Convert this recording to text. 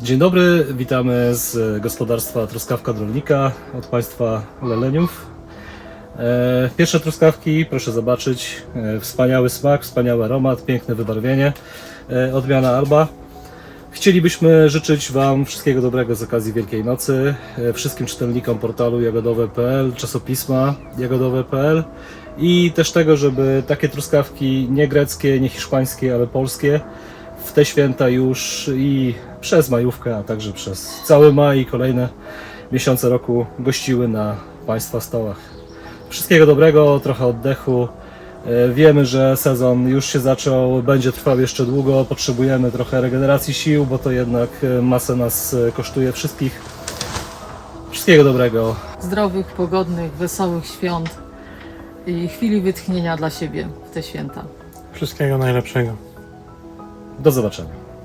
Dzień dobry, witamy z gospodarstwa Truskawka Drolnika od Państwa Leleniów. E, Pierwsze truskawki, proszę zobaczyć, e, wspaniały smak, wspaniały aromat, piękne wybarwienie, e, odmiana Alba. Chcielibyśmy życzyć Wam wszystkiego dobrego z okazji Wielkiej Nocy, wszystkim czytelnikom portalu jagodowe.pl, czasopisma jagodowe.pl i też tego, żeby takie truskawki nie greckie, nie hiszpańskie, ale polskie w te święta już i przez majówkę, a także przez cały maj i kolejne miesiące roku gościły na Państwa stołach. Wszystkiego dobrego, trochę oddechu. E, Wiemy, że sezon już się zaczął, będzie trwał jeszcze długo. Potrzebujemy trochę regeneracji sił, bo to jednak e, masę nas e, kosztuje wszystkich. Wszystkiego dobrego. zdrowych, pogodnych, wesołych świąt i chwili wytchnienia dla siebie w te święta. Wszystkiego najlepszego. Do zobaczenia.